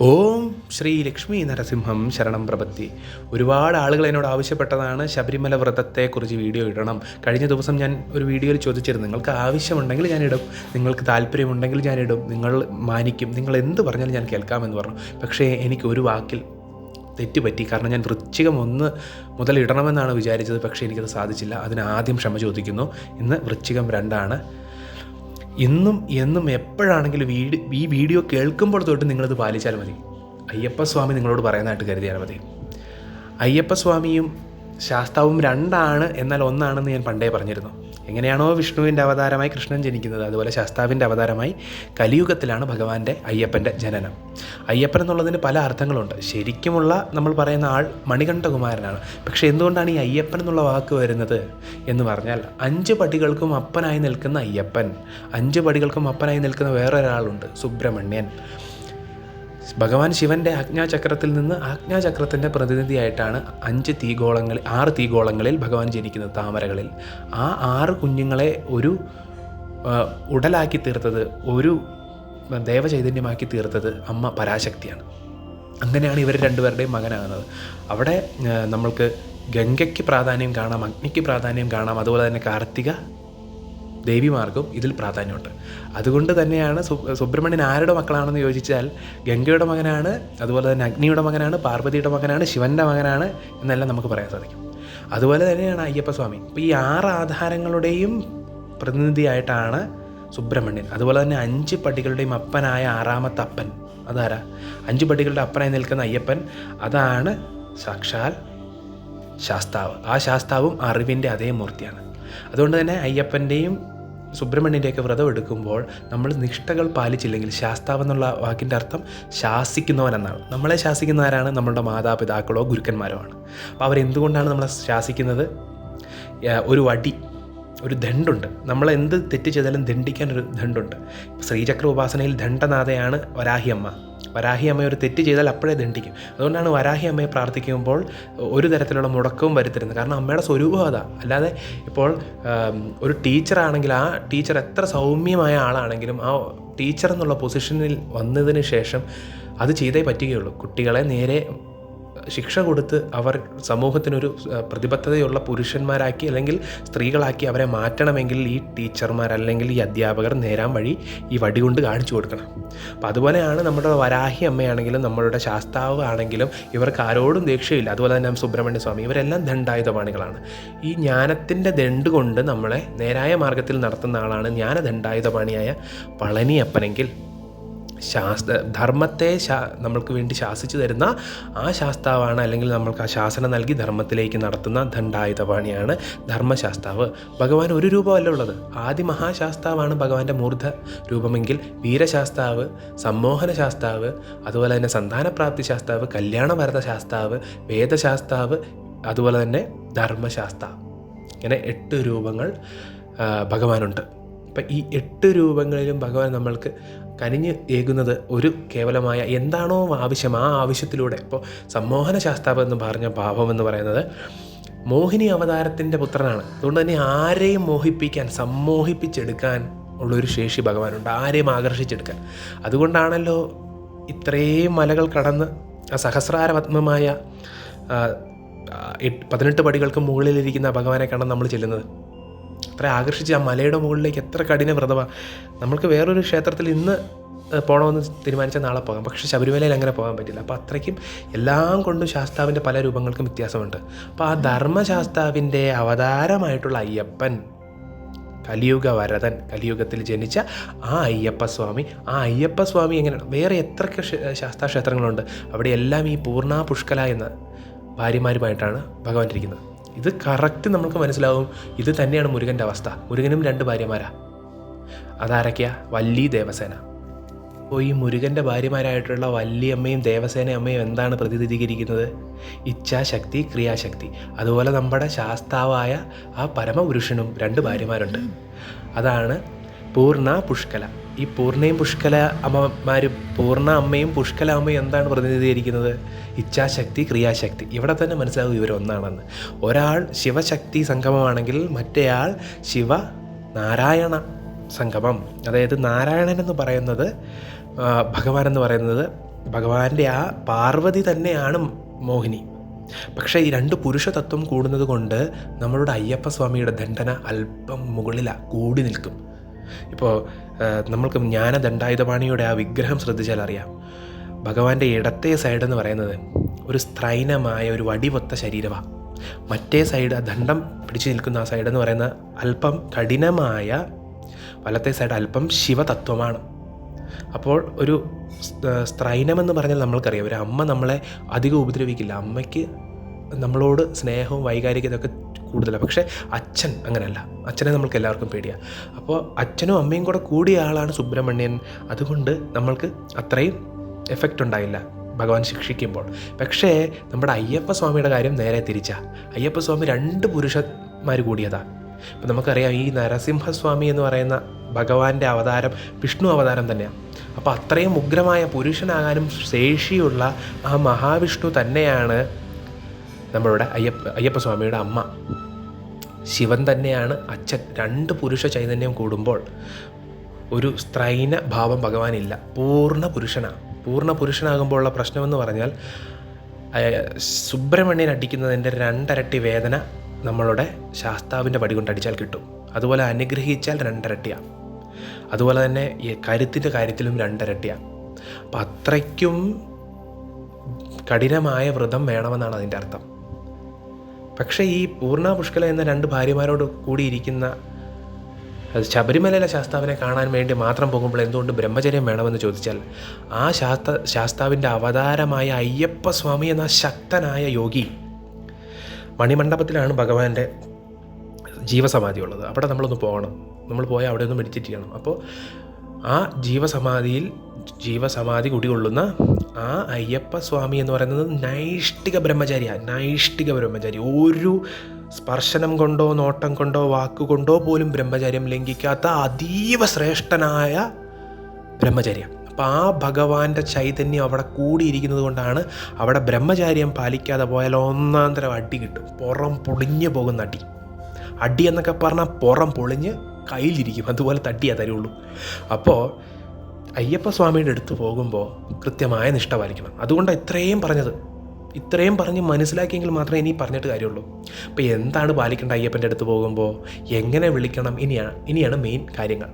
ഓം ശ്രീ ലക്ഷ്മി നരസിംഹം ശരണം പ്രപത്തി ഒരുപാട് ആളുകൾ എന്നോട് ആവശ്യപ്പെട്ടതാണ് ശബരിമല വ്രതത്തെക്കുറിച്ച് വീഡിയോ ഇടണം. കഴിഞ്ഞ ദിവസം ഞാൻ ഒരു വീഡിയോയിൽ ചോദിച്ചിരുന്നു നിങ്ങൾക്ക് ആവശ്യമുണ്ടെങ്കിൽ ഞാൻ ഇടും. നിങ്ങൾക്ക് താല്പര്യമുണ്ടെങ്കിൽ ഞാൻ ഇടും. നിങ്ങൾ മാനിക്കും. നിങ്ങൾ എന്ത് പറഞ്ഞാലും ഞാൻ കേൾക്കാമെന്ന് പറഞ്ഞു. പക്ഷേ എനിക്ക് ഒരു വാക്കിൽ തെറ്റുപറ്റി. കാരണം ഞാൻ വൃശ്ചികം ഒന്ന് മുതൽ ഇടണമെന്നാണ് വിചാരിച്ചത്. പക്ഷേ എനിക്കത് സാധിച്ചില്ല. അതിന് ആദ്യം ക്ഷമ ചോദിക്കുന്നു. ഇന്ന് വൃശ്ചികം രണ്ടാണ്. ഇന്നും എന്നും എപ്പോഴാണെങ്കിലും ഈ വീഡിയോ കേൾക്കുമ്പോൾ തൊട്ട് നിങ്ങളത് പാലിച്ചാൽ മതി. അയ്യപ്പസ്വാമി നിങ്ങളോട് പറയുന്നതായിട്ട് കരുതിയാൽ മതി. അയ്യപ്പസ്വാമിയും ശാസ്താവും രണ്ടാണ് എന്നാൽ ഒന്നാണെന്ന് ഞാൻ പണ്ടേ പറഞ്ഞിരുന്നു. എങ്ങനെയാണോ വിഷ്ണുവിന്റെ അവതാരമായി കൃഷ്ണൻ ജനിക്കുന്നത് അതുപോലെ ശാസ്താവിന്റെ അവതാരമായി കലിയുഗത്തിലാണ് ഭഗവാന്റെ അയ്യപ്പന്റെ ജനനം. അയ്യപ്പൻ എന്നുള്ളതിന് പല അർത്ഥങ്ങളുണ്ട്. ശരിക്കുമുള്ള നമ്മൾ പറയുന്ന ആൾ മണികണ്ഠകുമാരനാണ്. പക്ഷേ എന്തുകൊണ്ടാണ് ഈ അയ്യപ്പൻ എന്നുള്ള വാക്ക് വരുന്നത് എന്ന് പറഞ്ഞാൽ അഞ്ച് പടികൾക്കും അപ്പനായി നിൽക്കുന്ന അയ്യപ്പൻ അഞ്ച് പടികൾക്കും അപ്പനായി നിൽക്കുന്ന വേറൊരാളുണ്ട് സുബ്രഹ്മണ്യൻ. ഭഗവാൻ ശിവന്റെ ആജ്ഞാചക്രത്തിൽ നിന്ന് ആജ്ഞാചക്രത്തിന്റെ പ്രതിനിധിയായിട്ടാണ് അഞ്ച് തീഗോളങ്ങളിൽ ആറ് തീഗോളങ്ങളിൽ ഭഗവാൻ ജനിക്കുന്നത് താമരകളിൽ. ആ ആറ് കുഞ്ഞുങ്ങളെ ഒരു ഉടലാക്കി തീർത്തത് ഒരു ദേവചൈതന്യമാക്കി തീർത്തത് അമ്മ പരാശക്തിയാണ്. അങ്ങനെയാണ് ഇവർ രണ്ടുപേരുടെയും മകനാകുന്നത്. അവിടെ നമ്മൾക്ക് ഗംഗയ്ക്ക് പ്രാധാന്യം കാണാം അഗ്നിക്ക് പ്രാധാന്യം കാണാം അതുപോലെ തന്നെ കാർത്തിക ദേവിമാർക്കും ഇതിൽ പ്രാധാന്യമുണ്ട്. അതുകൊണ്ട് തന്നെയാണ് സുബ്രഹ്മണ്യൻ ആരുടെ മക്കളാണെന്ന് ചോദിച്ചാൽ ഗംഗയുടെ മകനാണ് അതുപോലെ തന്നെ അഗ്നിയുടെ മകനാണ് പാർവതിയുടെ മകനാണ് ശിവന്റെ മകനാണ് എന്നെല്ലാം നമുക്ക് പറയാൻ സാധിക്കും. അതുപോലെ തന്നെയാണ് അയ്യപ്പസ്വാമി. ഇപ്പോൾ ഈ ആറ് ആധാരങ്ങളുടെയും പ്രതിനിധിയായിട്ടാണ് സുബ്രഹ്മണ്യൻ. അതുപോലെ തന്നെ അഞ്ച് പടികളുടെയും അപ്പനായ ആറാമത്തെ അപ്പൻ. അതാരാ? അഞ്ച് പടികളുടെ അപ്പനായി നിൽക്കുന്ന അയ്യപ്പൻ. അതാണ് സാക്ഷാൽ ശാസ്താവ്. ആ ശാസ്താവും അറിവിന്റെ അതേ മൂർത്തിയാണ്. അതുകൊണ്ട് തന്നെ അയ്യപ്പന്റെയും സുബ്രഹ്മണ്യന്റെയൊക്കെ വ്രതം എടുക്കുമ്പോൾ നമ്മൾ നിഷ്ഠകൾ പാലിച്ചില്ലെങ്കിൽ ശാസ്താവ് എന്നുള്ള വാക്കിന്റെ അർത്ഥം ശാസിക്കുന്നവൻ എന്നാണ് നമ്മളെ ശാസിക്കുന്നവരാണ് നമ്മളുടെ മാതാപിതാക്കളോ ഗുരുക്കന്മാരോ ആണ്. അപ്പോൾ അവരെന്തുകൊണ്ടാണ് നമ്മളെ ശാസിക്കുന്നത്? ഒരു വടി ഒരു ദണ്ടുണ്ട് നമ്മൾ എന്ത് തെറ്റ് ചെയ്താലും ദണ്ഡിക്കാൻ ഒരു ദണ്ടുണ്ട് ശ്രീചക്ര ഉപാസനയിൽ ദണ്ഡനാഥയാണ് വരാഹിയമ്മ വരാഹി അമ്മ ഒരു തെറ്റ് ചെയ്താൽ അപ്പോഴേ ദണ്ഡിക്കും. അതുകൊണ്ടാണ് വരാഹി അമ്മയെ പ്രാർത്ഥിക്കുമ്പോൾ ഒരു തരത്തിലുള്ള മുടക്കവും വരുത്തരുന്നത്. കാരണം അമ്മയുടെ സ്വരൂപം അതാ. അല്ലാതെ ഇപ്പോൾ ഒരു ടീച്ചറാണെങ്കിൽ ആ ടീച്ചർ എത്ര സൗമ്യമായ ആളാണെങ്കിലും ആ ടീച്ചർ എന്നുള്ള പൊസിഷനിൽ വന്നതിന് ശേഷം അത് ചെയ്തേ പറ്റുകയുള്ളൂ. കുട്ടികളെ നേരെ ശിക്ഷ കൊടുത്ത് അവർ സമൂഹത്തിനൊരു പ്രതിബദ്ധതയുള്ള പുരുഷന്മാരാക്കി അല്ലെങ്കിൽ സ്ത്രീകളാക്കി അവരെ മാറ്റണമെങ്കിൽ ഈ ടീച്ചർമാർ അല്ലെങ്കിൽ ഈ അധ്യാപകർ നേരാൻ വഴി ഈ വടി കൊണ്ട് കാണിച്ചു കൊടുക്കണം. അപ്പോൾ അതുപോലെയാണ് നമ്മുടെ വരാഹി അമ്മയാണെങ്കിലും നമ്മളുടെ ശാസ്താവ് ആണെങ്കിലും ഇവർക്ക് ആരോടും ദേഷ്യമില്ല. അതുപോലെ തന്നെ സുബ്രഹ്മണ്യ സ്വാമി ഇവരെല്ലാം ദണ്ഡായുധപാണികളാണ്. ഈ ജ്ഞാനത്തിന്റെ ദണ്ട് കൊണ്ട് നമ്മളെ നേരായ മാർഗത്തിൽ നടത്തുന്ന ആളാണ് ജ്ഞാനദണ്ഡായുധപാണിയായ പളനിയപ്പനെങ്കിൽ ശാസ്ത്ര ധർമ്മത്തെ നമ്മൾക്ക് വേണ്ടി ശാസിച്ചു തരുന്ന ആ ശാസ്താവാണ് അല്ലെങ്കിൽ നമ്മൾക്ക് ആ ശാസനം നൽകി ധർമ്മത്തിലേക്ക് നടത്തുന്ന ദണ്ഡായുധപാണിയാണ് ധർമ്മശാസ്താവ്. ഭഗവാൻ ഒരു രൂപമല്ല ഉള്ളത്. ആദ്യ മഹാശാസ്താവാണ് ഭഗവാന്റെ മൂർധ രൂപമെങ്കിൽ വീരശാസ്താവ് സമ്മോഹന ശാസ്താവ് അതുപോലെ തന്നെ സന്താനപ്രാപ്തി ശാസ്താവ് കല്യാണഭരത ശാസ്താവ് വേദശാസ്താവ് അതുപോലെ തന്നെ ധർമ്മശാസ്താവ്. ഇങ്ങനെ എട്ട് രൂപങ്ങൾ ഭഗവാനുണ്ട്. അപ്പം ഈ എട്ട് രൂപങ്ങളിലും ഭഗവാൻ നമ്മൾക്ക് കനിഞ്ഞ് ഏകുന്നത് ഒരു കേവലമായ എന്താണോ ആവശ്യം ആ ആവശ്യത്തിലൂടെ. ഇപ്പോൾ സമ്മോഹന ശാസ്താവ് എന്ന് പറഞ്ഞ ഭാവം എന്ന് പറയുന്നത് മോഹിനി അവതാരത്തിന്റെ പുത്രനാണ്. അതുകൊണ്ട് തന്നെ ആരെയും മോഹിപ്പിക്കാൻ സമ്മോഹിപ്പിച്ചെടുക്കാൻ ഉള്ളൊരു ശേഷി ഭഗവാനുണ്ട്. ആരെയും ആകർഷിച്ചെടുക്കാൻ. അതുകൊണ്ടാണല്ലോ ഇത്രയും മലകൾ കടന്ന് ആ സഹസ്രാരപത്മമായ പതിനെട്ട് പടികൾക്ക് മുകളിലിരിക്കുന്ന ഭഗവാനെ കാണാൻ നമ്മൾ ചെല്ലുന്നത്. അത്ര ആകർഷിച്ച് ആ മലയുടെ മുകളിലേക്ക് എത്ര കഠിന വ്രതമാണ് നമ്മൾക്ക് വേറൊരു ക്ഷേത്രത്തിൽ ഇന്ന് പോകണമെന്ന് തീരുമാനിച്ചാൽ നാളെ പോകാം. പക്ഷേ ശബരിമലയിൽ അങ്ങനെ പോകാൻ പറ്റില്ല. അപ്പോൾ അത്രയ്ക്കും എല്ലാം കൊണ്ടും ശാസ്താവിന്റെ പല രൂപങ്ങൾക്കും വ്യത്യാസമുണ്ട്. അപ്പോൾ ആ ധർമ്മശാസ്താവിന്റെ അവതാരമായിട്ടുള്ള അയ്യപ്പൻ കലിയുഗ വരതൻ കലിയുഗത്തിൽ ജനിച്ച ആ അയ്യപ്പസ്വാമി ആ അയ്യപ്പസ്വാമി എങ്ങനെയാണ്? വേറെ എത്രയൊക്കെ ശാസ്താ ശാസ്താക്ഷേത്രങ്ങളുണ്ട്? അവിടെ എല്ലാം ഈ പൂർണ പുഷ്കല എന്ന ഭാര്യമാരുമായിട്ടാണ് ഭഗവാൻ ഇരിക്കുന്നത്. ഇത് കറക്റ്റ് നമുക്ക് മനസ്സിലാവും. ഇത് തന്നെയാണ് മുരുകന്റെ അവസ്ഥ. മുരുകനും രണ്ട് ഭാര്യമാരാ. അതാരൊക്കെയാ? വല്ലി ദേവസേന. അപ്പോൾ ഈ മുരുകന്റെ ഭാര്യമാരായിട്ടുള്ള വല്ലിയമ്മയും ദേവസേന അമ്മയും എന്താണ് പ്രതിനിധീകരിക്കുന്നത്? ഇച്ഛാശക്തി ക്രിയാശക്തി അതുപോലെ നമ്മുടെ ശാസ്താവായ ആ പരമപുരുഷനും രണ്ട് ഭാര്യമാരുണ്ട്. അതാണ് പൂർണ പുഷ്കല. ഈ പൂർണയും പുഷ്കല അമ്മമാരും പൂർണ അമ്മയും പുഷ്കല അമ്മയും എന്താണ് പ്രതിനിധീകരിക്കുന്നത്? ഇച്ഛാശക്തി ക്രിയാശക്തി. ഇവിടെ തന്നെ മനസ്സിലാകും ഇവരൊന്നാണെന്ന് ഒരാൾ ശിവശക്തി സംഗമമാണെങ്കിൽ മറ്റേയാൾ ശിവ നാരായണ സംഗമം. അതായത് നാരായണൻ എന്ന് പറയുന്നത് ഭഗവാൻ എന്ന് പറയുന്നത് ഭഗവാന്റെ ആ പാർവതി തന്നെയാണ് മോഹിനി. പക്ഷേ ഈ രണ്ട് പുരുഷ തത്വം കൂടുന്നത് കൊണ്ട് നമ്മളുടെ അയ്യപ്പ സ്വാമിയുടെ ദണ്ഡന അല്പം മുകളിലാണ് കൂടി നിൽക്കും. ഇപ്പോൾ നമ്മൾക്ക് ജ്ഞാനദണ്ഡായുധപാണിയുടെ ആ വിഗ്രഹം ശ്രദ്ധിച്ചാൽ അറിയാം. ഭഗവാന്റെ ഇടത്തെ സൈഡ് എന്ന് പറയുന്നത് ഒരു സ്ത്രൈനമായ ഒരു വടിവൊത്ത ശരീരമാണ് മറ്റേ സൈഡ് ആ ദണ്ഡം പിടിച്ചു നിൽക്കുന്ന ആ സൈഡ് എന്ന് പറയുന്ന അല്പം കഠിനമായ വലത്തെ സൈഡ് അല്പം ശിവതത്വമാണ്. അപ്പോൾ ഒരു സ്ത്രൈനമെന്ന് പറഞ്ഞാൽ നമ്മൾക്കറിയാം. ഒരു അമ്മ നമ്മളെ അധികം ഉപദ്രവിക്കില്ല. അമ്മയ്ക്ക് നമ്മളോട് സ്നേഹവും വൈകാരികതയൊക്കെ കൂടുതലാണ് പക്ഷേ അച്ഛൻ അങ്ങനെയല്ല. അച്ഛനെ നമ്മൾക്ക് എല്ലാവർക്കും പേടിയാണ് അപ്പോൾ അച്ഛനും അമ്മയും കൂടെ കൂടിയ ആളാണ് സുബ്രഹ്മണ്യൻ. അതുകൊണ്ട് നമ്മൾക്ക് അത്രയും എഫക്റ്റ് ഉണ്ടായില്ല ഭഗവാൻ ശിക്ഷിക്കുമ്പോൾ. പക്ഷേ നമ്മുടെ അയ്യപ്പ സ്വാമിയുടെ കാര്യം നേരെ തിരിച്ചാ. അയ്യപ്പ സ്വാമി രണ്ട് പുരുഷന്മാർ കൂടിയതാണ് ഇപ്പം നമുക്കറിയാം ഈ നരസിംഹസ്വാമി എന്ന് പറയുന്ന ഭഗവാന്റെ അവതാരം വിഷ്ണു അവതാരം തന്നെയാണ് അപ്പോൾ അത്രയും ഉഗ്രമായ പുരുഷനാകാനും ശേഷിയുള്ള ആ മഹാവിഷ്ണു തന്നെയാണ് നമ്മളുടെ അയ്യപ്പ അയ്യപ്പസ്വാമിയുടെ അമ്മ. ശിവൻ തന്നെയാണ് അച്ഛൻ. രണ്ട് പുരുഷ ചൈതന്യം കൂടുമ്പോൾ ഒരു സ്ത്രൈന ഭാവം ഭഗവാനില്ല. പൂർണ പുരുഷനാണ് പൂർണ പുരുഷനാകുമ്പോഴുള്ള പ്രശ്നമെന്ന് പറഞ്ഞാൽ സുബ്രഹ്മണ്യൻ അടിക്കുന്നതിന്റെ രണ്ടരട്ടി വേദന നമ്മളുടെ ശാസ്താവിന്റെ പടി കൊണ്ട് അടിച്ചാൽ കിട്ടും. അതുപോലെ അനുഗ്രഹിച്ചാൽ രണ്ടരട്ടിയാണ് അതുപോലെ തന്നെ ഈ കരുത്തിന്റെ കാര്യത്തിലും രണ്ടരട്ടിയാണ് അപ്പം അത്രയ്ക്കും കഠിനമായ വ്രതം വേണമെന്നാണ് അതിന്റെ അർത്ഥം. പക്ഷേ ഈ പൂർണ പുഷ്കല എന്ന രണ്ട് ഭാര്യമാരോട് കൂടിയിരിക്കുന്ന ശബരിമലയിലെ ശാസ്താവിനെ കാണാൻ വേണ്ടി മാത്രം പോകുമ്പോൾ എന്തുകൊണ്ട് ബ്രഹ്മചര്യം വേണമെന്ന് ചോദിച്ചാൽ ആ ശാസ്ത ശാസ്താവിന്റെ അവതാരമായ അയ്യപ്പസ്വാമി എന്ന ശക്തനായ യോഗി മണിമണ്ഡപത്തിലാണ് ഭഗവാന്റെ ജീവസമാധി ഉള്ളത് അവിടെ നമ്മളൊന്ന് പോകണം. നമ്മൾ പോയാൽ അവിടെ ഒന്ന് മെഡിറ്റേറ്റ് ചെയ്യണം. അപ്പോൾ ആ ജീവസമാധിയിൽ ജീവസമാധി കുടികൊള്ളുന്ന ആ അയ്യപ്പ സ്വാമി എന്ന് പറയുന്നത് നൈഷ്ഠിക ബ്രഹ്മചാരിയാണ് നൈഷ്ഠിക ബ്രഹ്മചാരി. ഒരു സ്പർശനം കൊണ്ടോ നോട്ടം കൊണ്ടോ വാക്കുകൊണ്ടോ പോലും ബ്രഹ്മചാര്യം ലംഘിക്കാത്ത അതീവ ശ്രേഷ്ഠനായ ബ്രഹ്മചാര്യ. അപ്പം ആ ഭഗവാന്റെ ചൈതന്യം അവിടെ കൂടിയിരിക്കുന്നത് കൊണ്ടാണ് അവിടെ ബ്രഹ്മചാര്യം പാലിക്കാതെ പോയാൽ ഒന്നാം തരം അടി കിട്ടും. പുറം പൊളിഞ്ഞു പോകുന്ന അടി. അടി എന്നൊക്കെ പറഞ്ഞാൽ പുറം പൊളിഞ്ഞ് കയ്യിലിരിക്കും. അതുപോലെ തട്ടിയാൽ തരുള്ളൂ. അപ്പോൾ അയ്യപ്പ സ്വാമിയുടെ അടുത്ത് പോകുമ്പോൾ കൃത്യമായ നിഷ്ഠ പാലിക്കണം. അതുകൊണ്ടാണ് ഇത്രയും പറഞ്ഞത്. ഇത്രയും പറഞ്ഞ് മനസ്സിലാക്കിയെങ്കിൽ മാത്രമേ ഇനി പറഞ്ഞിട്ട് കാര്യമുള്ളൂ. അപ്പോൾ എന്താണ് പാലിക്കേണ്ട അയ്യപ്പന്റെ അടുത്ത് പോകുമ്പോൾ എങ്ങനെ വിളിക്കണം? ഇനിയാണ് ഇനിയാണ് മെയിൻ കാര്യങ്ങൾ.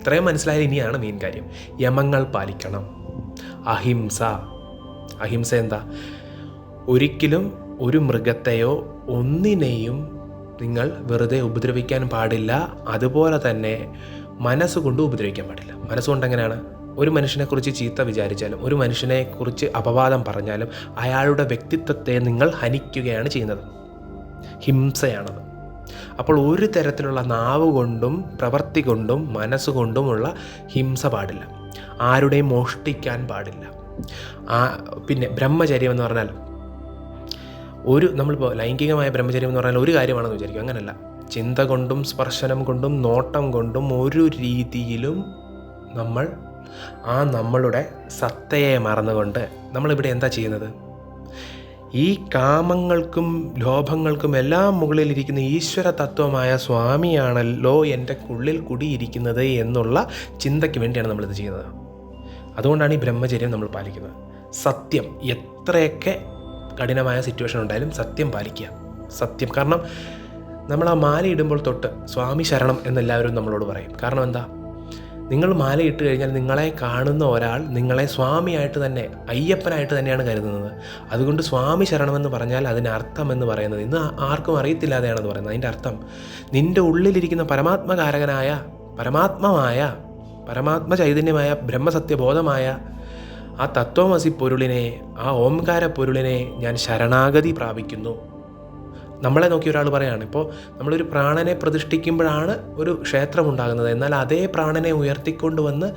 ഇത്രയും മനസ്സിലായാൽ ഇനിയാണ് മെയിൻ കാര്യം. യമങ്ങൾ പാലിക്കണം. അഹിംസ. അഹിംസ എന്താ? ഒരിക്കലും ഒരു മൃഗത്തെയോ ഒന്നിനെയും നിങ്ങൾ വെറുതെ ഉപദ്രവിക്കാൻ പാടില്ല. അതുപോലെ തന്നെ മനസ്സുകൊണ്ട് ഉപദ്രവിക്കാൻ പാടില്ല. മനസ്സുകൊണ്ട് എങ്ങനെയാണ് ഒരു മനുഷ്യനെക്കുറിച്ച് ചീത്ത വിചാരിച്ചാലും ഒരു മനുഷ്യനെക്കുറിച്ച് അപവാദം പറഞ്ഞാലും അയാളുടെ വ്യക്തിത്വത്തെ നിങ്ങൾ ഹനിക്കുകയാണ് ചെയ്യുന്നത്. ഹിംസയാണത്. അപ്പോൾ ഒരു തരത്തിലുള്ള നാവ് കൊണ്ടും പ്രവൃത്തി കൊണ്ടും മനസ്സുകൊണ്ടുമുള്ള ഹിംസ പാടില്ല. ആരുടെയും മോഷ്ടിക്കാൻ പാടില്ല. ആ പിന്നെ ബ്രഹ്മചര്യം എന്ന് പറഞ്ഞാൽ ഒരു നമ്മളിപ്പോൾ ലൈംഗികമായ ബ്രഹ്മചര്യം എന്ന് പറഞ്ഞാൽ ഒരു കാര്യമാണെന്ന് വിചാരിക്കും. അങ്ങനല്ല. ചിന്ത കൊണ്ടും സ്പർശനം കൊണ്ടും നോട്ടം കൊണ്ടും ഒരു രീതിയിലും നമ്മൾ ആ നമ്മളുടെ സത്തയെ മറന്നുകൊണ്ട് നമ്മളിവിടെ എന്താ ചെയ്യുന്നത്? ഈ കാമങ്ങൾക്കും ലോഭങ്ങൾക്കും എല്ലാം മുകളിലിരിക്കുന്ന ഈശ്വര തത്വമായ സ്വാമിയാണല്ലോ എന്റെ ഉള്ളിൽ കുടിയിരിക്കുന്നത് എന്നുള്ള ചിന്തയ്ക്ക് വേണ്ടിയാണ് നമ്മളിത് ചെയ്യുന്നത്. അതുകൊണ്ടാണ് ഈ ബ്രഹ്മചര്യം നമ്മൾ പാലിക്കുന്നത്. സത്യം എത്രയൊക്കെ കഠിനമായ സിറ്റുവേഷൻ ഉണ്ടായാലും സത്യം പാലിക്കുക. സത്യം. കാരണം നമ്മൾ ആ മാല ഇടുമ്പോൾ തൊട്ട് സ്വാമി ശരണം എന്നെല്ലാവരും നമ്മളോട് പറയും. കാരണം എന്താ? നിങ്ങൾ മാല ഇട്ട് കഴിഞ്ഞാൽ നിങ്ങളെ കാണുന്ന ഒരാൾ നിങ്ങളെ സ്വാമിയായിട്ട് തന്നെ അയ്യപ്പനായിട്ട് തന്നെയാണ് കരുതുന്നത്. അതുകൊണ്ട് സ്വാമി ശരണമെന്ന് പറഞ്ഞാൽ അതിന് അർത്ഥം എന്ന് പറയുന്നത് ഇന്ന് ആർക്കും അറിയത്തില്ലാതെയാണെന്ന് പറയുന്നത്. അതിന്റെ അർത്ഥം നിന്റെ ഉള്ളിലിരിക്കുന്ന പരമാത്മകാരകനായ പരമാത്മമായ പരമാത്മ ചൈതന്യമായ ബ്രഹ്മസത്യബോധമായ ആ തത്വമസി പൊരുളിനെ ആ ഓംകാര പൊരുളിനെ ഞാൻ ശരണാഗതി പ്രാപിക്കുന്നു. നമ്മളെ നോക്കി ഒരാൾ പറയാണ് ഇപ്പോൾ നമ്മളൊരു പ്രാണനെ പ്രതിഷ്ഠിക്കുമ്പോഴാണ് ഒരു ക്ഷേത്രം ഉണ്ടാകുന്നത് എന്നാൽ അതേ പ്രാണനെ ഉയർത്തിക്കൊണ്ടുവന്ന്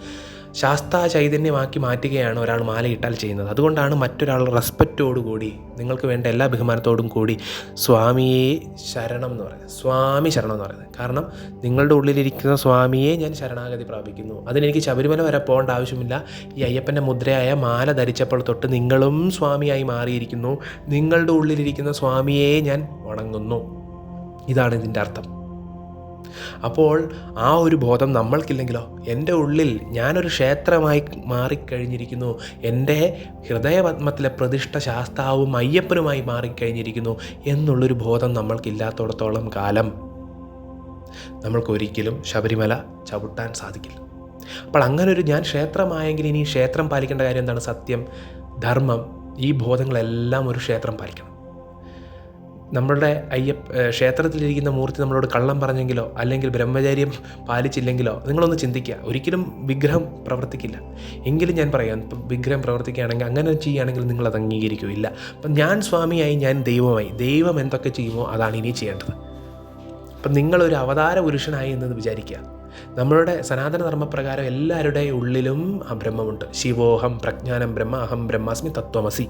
ശാസ്താ ചൈതന്യമാക്കി മാറ്റുകയാണ് ഒരാൾ മാലയിട്ടാൽ ചെയ്യുന്നത്. അതുകൊണ്ടാണ് മറ്റൊരാൾ റെസ്പെക്റ്റോടുകൂടി നിങ്ങൾക്ക് വേണ്ട എല്ലാ ബഹുമാനത്തോടും കൂടി സ്വാമിയെ ശരണം എന്ന് പറയുന്നത്. സ്വാമി ശരണം എന്ന് പറയുന്നത്. കാരണം നിങ്ങളുടെ ഉള്ളിലിരിക്കുന്ന സ്വാമിയെ ഞാൻ ശരണാഗതി പ്രാപിക്കുന്നു. അതിനെനിക്ക് ശബരിമല വരെ പോകേണ്ട ആവശ്യമില്ല. ഈ അയ്യപ്പന്റെ മുദ്രയായ മാല ധരിച്ചപ്പോൾ തൊട്ട് നിങ്ങളും സ്വാമിയായി മാറിയിരിക്കുന്നു. നിങ്ങളുടെ ഉള്ളിലിരിക്കുന്ന സ്വാമിയെ ഞാൻ വണങ്ങുന്നു. ഇതാണ് ഇതിന്റെ അർത്ഥം. അപ്പോൾ ആ ഒരു ബോധം നമ്മൾക്കില്ലെങ്കിലോ? എന്റെ ഉള്ളിൽ ഞാനൊരു ക്ഷേത്രമായി മാറിക്കഴിഞ്ഞിരിക്കുന്നു. എന്റെ ഹൃദയപത്മത്തിലെ പ്രതിഷ്ഠ ശാസ്താവും അയ്യപ്പനുമായി മാറിക്കഴിഞ്ഞിരിക്കുന്നു എന്നുള്ളൊരു ബോധം നമ്മൾക്കില്ലാത്തടത്തോളം കാലം നമ്മൾക്കൊരിക്കലും ശബരിമല ചവിട്ടാൻ സാധിക്കില്ല. അപ്പോൾ അങ്ങനെ ഒരു ഞാൻ ക്ഷേത്രമായെങ്കിൽ ഇനി ക്ഷേത്രം പാലിക്കേണ്ട കാര്യം എന്താണ് സത്യം? ധർമ്മം. ഈ ബോധങ്ങളെല്ലാം ഒരു ക്ഷേത്രം പാലിക്കണം. നമ്മളുടെ അയ്യപ്പ ക്ഷേത്രത്തിലിരിക്കുന്ന മൂർത്തി നമ്മളോട് കള്ളം പറഞ്ഞെങ്കിലോ അല്ലെങ്കിൽ ബ്രഹ്മചാര്യം പാലിച്ചില്ലെങ്കിലോ നിങ്ങളൊന്ന് ചിന്തിക്കുക. ഒരിക്കലും വിഗ്രഹം പ്രവർത്തിക്കില്ല. എങ്കിലും ഞാൻ പറയാം വിഗ്രഹം പ്രവർത്തിക്കുകയാണെങ്കിൽ അങ്ങനെ ചെയ്യുകയാണെങ്കിൽ നിങ്ങൾ അത് അംഗീകരിക്കുകയില്ല. അപ്പം ഞാൻ സ്വാമിയായി ഞാൻ ദൈവമായി. ദൈവം എന്തൊക്കെ ചെയ്യുമോ അതാണ് ഇനി ചെയ്യേണ്ടത്. അപ്പം നിങ്ങളൊരു അവതാര പുരുഷനായി എന്നത് വിചാരിക്കുക. നമ്മളുടെ സനാതന ധർമ്മപ്രകാരം എല്ലാവരുടെ ഉള്ളിലും ആ ബ്രഹ്മമുണ്ട്. ശിവോഹം പ്രജ്ഞാനം ബ്രഹ്മ അഹം ബ്രഹ്മാസ്മി തത്വമസി.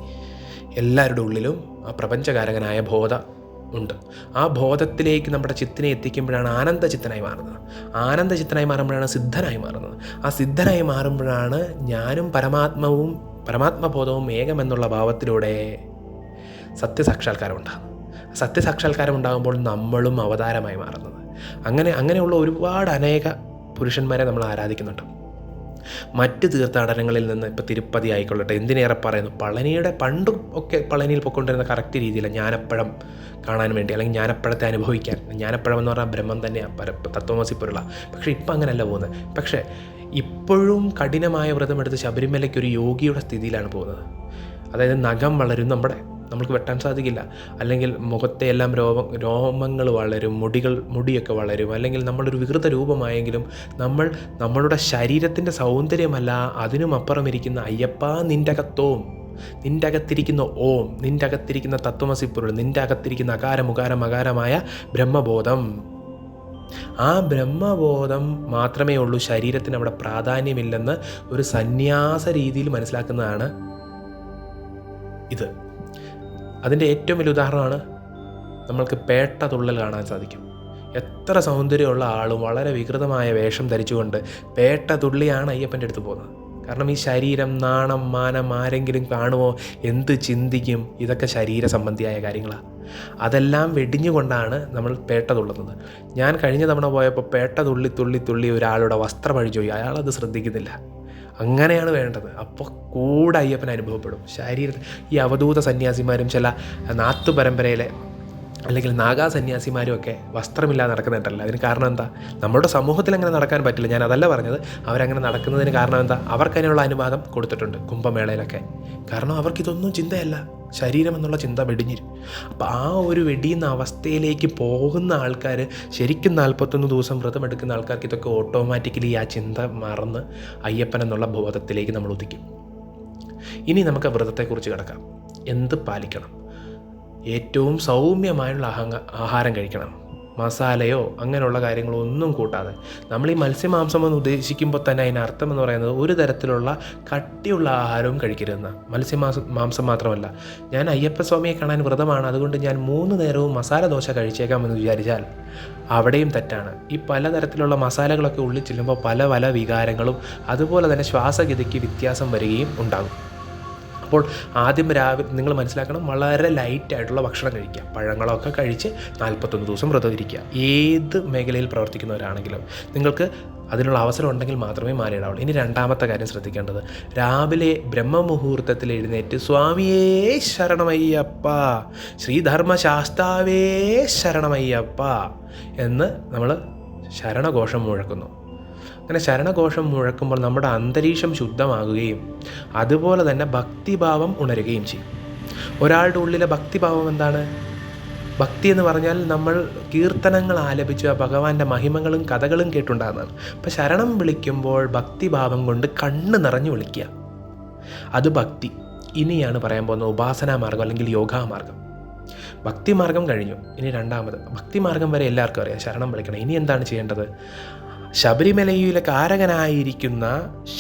എല്ലാവരുടെ ഉള്ളിലും ആ പ്രപഞ്ചകാരകനായ ബോധ ഉണ്ട്. ആ ബോധത്തിലേക്ക് നമ്മുടെ ചിത്തിനെ എത്തിക്കുമ്പോഴാണ് ആനന്ദചിത്തനായി മാറുന്നത്. ആനന്ദചിത്തനായി മാറുമ്പോഴാണ് സിദ്ധനായി മാറുന്നത്. ആ സിദ്ധനായി മാറുമ്പോഴാണ് ഞാനും പരമാത്മാവും പരമാത്മബോധവും ഏകമെന്നുള്ള ഭാവത്തിലൂടെ സത്യസാക്ഷാത്കാരം ഉണ്ടാകുന്നത്. സത്യസാക്ഷാത്കാരം ഉണ്ടാകുമ്പോൾ നമ്മളും അവതാരമായി മാറുന്നത്. അങ്ങനെ അങ്ങനെയുള്ള ഒരുപാട് അനേക പുരുഷന്മാരെ നമ്മൾ ആരാധിക്കുന്നുണ്ട്. മറ്റ് തീർത്ഥാടനങ്ങളിൽ നിന്ന് ഇപ്പോൾ തിരുപ്പതി ആയിക്കൊള്ളട്ടെ എന്തിനേറെ പറയുന്നു? പളനിയുടെ പണ്ടും ഒക്കെ പളനിയിൽ പൊയ്ക്കൊണ്ടിരുന്ന കറക്റ്റ് രീതിയിലാണ് ഞാനപ്പഴം കാണാൻ വേണ്ടി അല്ലെങ്കിൽ ഞാനപ്പഴത്തെ അനുഭവിക്കാൻ. ഞാനപ്പഴം എന്ന് പറഞ്ഞാൽ ബ്രഹ്മം തന്നെയാണ് പര പൊരുള. പക്ഷേ ഇപ്പം അങ്ങനെയല്ല പോകുന്നത്. പക്ഷേ ഇപ്പോഴും കഠിനമായ വ്രതമെടുത്ത് ശബരിമലയ്ക്ക് ഒരു യോഗിയുടെ സ്ഥിതിയിലാണ് പോകുന്നത്. അതായത് നഖം വളരും നമ്മുടെ നമുക്ക് വെട്ടാൻ സാധിക്കില്ല. അല്ലെങ്കിൽ മുഖത്തെ എല്ലാം രോമ രോമങ്ങൾ വളരും മുടികൾ മുടിയൊക്കെ വളരും. അല്ലെങ്കിൽ നമ്മളൊരു വികൃത രൂപമായെങ്കിലും നമ്മൾ നമ്മളുടെ ശരീരത്തിന്റെ സൗന്ദര്യമല്ല അതിനും അപ്പുറം ഇരിക്കുന്ന അയ്യപ്പ നിന്റെ അകത്തോം നിന്റെ അകത്തിരിക്കുന്ന ഓം നിന്റെ അകത്തിരിക്കുന്ന തത്വമസി തത്വമസിപ്പൊരുൾ നിന്റെ അകത്തിരിക്കുന്ന അകാരം ഉകാരം അകാരമായ ബ്രഹ്മബോധം. ആ ബ്രഹ്മബോധം മാത്രമേ ഉള്ളൂ ശരീരത്തിന് അവിടെ പ്രാധാന്യമില്ലെന്ന് ഒരു സന്യാസ രീതിയിൽ മനസ്സിലാക്കുന്നതാണ് ഇത്. അതിന്റെ ഏറ്റവും വലിയ ഉദാഹരണമാണ് നമ്മൾക്ക് പേട്ട തുള്ളൽ കാണാൻ സാധിക്കും. എത്ര സൗന്ദര്യമുള്ള ആളും വളരെ വികൃതമായ വേഷം ധരിച്ചുകൊണ്ട് പേട്ട തുള്ളിയാണ് അയ്യപ്പന്റെ അടുത്ത് പോകുന്നത്. കാരണം ഈ ശരീരം നാണം മാനം ആരെങ്കിലും കാണുമോ എന്ത് ചിന്തിക്കും ഇതൊക്കെ ശരീര സംബന്ധിയായ കാര്യങ്ങളാണ് അതെല്ലാം വെടിഞ്ഞുകൊണ്ടാണ് നമ്മൾ പേട്ട തുള്ളുന്നത്. ഞാൻ കഴിഞ്ഞ തവണ പോയപ്പോൾ പേട്ട തുള്ളി തുള്ളി തുള്ളി ഒരാളുടെ വസ്ത്രം അഴിച്ചു പോയി അയാളത് ശ്രദ്ധിക്കുന്നില്ല. അങ്ങനെയാണ് വേണ്ടത്. അപ്പോൾ കൂടെ അയ്യപ്പൻ അനുഭവപ്പെടും. ശരീരത്തിൽ ഈ അവധൂത സന്യാസിമാരും ചില നാത്തു പരമ്പരയിലെ അല്ലെങ്കിൽ നാഗാ സന്യാസിമാരും ഒക്കെ വസ്ത്രമില്ലാതെ നടക്കുന്നുണ്ടല്ലോ. അതിന് കാരണം എന്താ? നമ്മുടെ സമൂഹത്തിൽ അങ്ങനെ നടക്കാൻ പറ്റില്ല. ഞാൻ അതല്ല പറഞ്ഞത്. അവരങ്ങനെ നടക്കുന്നതിന് കാരണം എന്താ? അവർക്കതിനുള്ള അനുവാദം കൊടുത്തിട്ടുണ്ട് കുംഭമേളയിലൊക്കെ. കാരണം അവർക്കിതൊന്നും ചിന്തയല്ല. ശരീരം എന്നുള്ള ചിന്ത വെടിഞ്ഞിരും. അപ്പോൾ ആ ഒരു വെടിയുന്ന അവസ്ഥയിലേക്ക് പോകുന്ന ആൾക്കാർ ശരിക്കും നാൽപ്പത്തൊന്ന് ദിവസം വ്രതം എടുക്കുന്ന ആൾക്കാർക്ക് ഇതൊക്കെ ഓട്ടോമാറ്റിക്കലി ആ ചിന്ത മറന്ന് അയ്യപ്പൻ എന്നുള്ള ബോധത്തിലേക്ക് നമ്മൾ ഉദിക്കും. ഇനി നമുക്ക് വ്രതത്തെക്കുറിച്ച് കിടക്കാം. എന്ത് പാലിക്കണം? ഏറ്റവും സൗമ്യമായുള്ള അഹങ്ക ആഹാരം കഴിക്കണം. മസാലയോ അങ്ങനെയുള്ള കാര്യങ്ങളോ ഒന്നും കൂട്ടാതെ. നമ്മൾ ഈ മത്സ്യമാംസം എന്ന് ഉദ്ദേശിക്കുമ്പോൾ തന്നെ അതിന് അർത്ഥം എന്ന് പറയുന്നത് ഒരു തരത്തിലുള്ള കട്ടിയുള്ള ആഹാരവും കഴിക്കരുതെന്ന്. മത്സ്യമാംസം മാംസം മാത്രമല്ല. ഞാൻ അയ്യപ്പസ്വാമിയെ കാണാൻ വ്രതമാണ്. അതുകൊണ്ട് ഞാൻ മൂന്ന് നേരവും മസാല ദോശ കഴിച്ചേക്കാമെന്ന് വിചാരിച്ചാൽ അവിടെയും തെറ്റാണ്. ഈ പലതരത്തിലുള്ള മസാലകളൊക്കെ ഉള്ളിൽ ചെല്ലുമ്പോൾ പല പല വികാരങ്ങളും അതുപോലെ തന്നെ ശ്വാസഗതിക്ക് വ്യത്യാസം വരികയും ഉണ്ടാകും. അപ്പോൾ ആദ്യം രാവിലെ നിങ്ങൾ മനസ്സിലാക്കണം വളരെ ലൈറ്റായിട്ടുള്ള ഭക്ഷണം കഴിക്കുക. പഴങ്ങളൊക്കെ കഴിച്ച് നാൽപ്പത്തൊന്ന് ദിവസം വ്രതം ഇരിക്കുക. ഏത് മേഖലയിൽ പ്രവർത്തിക്കുന്നവരാണെങ്കിലും നിങ്ങൾക്ക് അതിനുള്ള അവസരം ഉണ്ടെങ്കിൽ മാത്രമേ മാറിയിടാവുള്ളൂ ഇനി രണ്ടാമത്തെ കാര്യം ശ്രദ്ധിക്കേണ്ടത്. രാവിലെ ബ്രഹ്മമുഹൂർത്തത്തിൽ എഴുന്നേറ്റ് സ്വാമിയേ ശരണമയ്യപ്പ ശ്രീധർമ്മശാസ്താവേ ശരണമയ്യപ്പ എന്ന് നമ്മൾ ശരണഘോഷം മുഴക്കുന്നു. അങ്ങനെ ശരണഘോഷം മുഴക്കുമ്പോൾ നമ്മുടെ അന്തരീക്ഷം ശുദ്ധമാകുകയും അതുപോലെ തന്നെ ഭക്തിഭാവം ഉണരുകയും ചെയ്യും. ഒരാളുടെ ഉള്ളിലെ ഭക്തിഭാവം എന്താണ്? ഭക്തി എന്ന് പറഞ്ഞാൽ നമ്മൾ കീർത്തനങ്ങൾ ആലപിച്ച് ഭഗവാന്റെ മഹിമകളും കഥകളും കേട്ടുണ്ടാകുന്നതാണ്. അപ്പം ശരണം വിളിക്കുമ്പോൾ ഭക്തിഭാവം കൊണ്ട് കണ്ണ് നിറഞ്ഞു വിളിക്കുക. അത് ഭക്തി. ഇനിയാണ് പറയാൻ പോകുന്ന ഉപാസനാ മാർഗം അല്ലെങ്കിൽ യോഗാമാർഗം ഭക്തിമാർഗം കഴിഞ്ഞു. ഇനി രണ്ടാമത് ഭക്തിമാർഗം വരെ എല്ലാവർക്കും അറിയാം. ശരണം വിളിക്കണം. ഇനി എന്താണ് ചെയ്യേണ്ടത്? ശബരിമലയിലെ കാരകനായിരിക്കുന്ന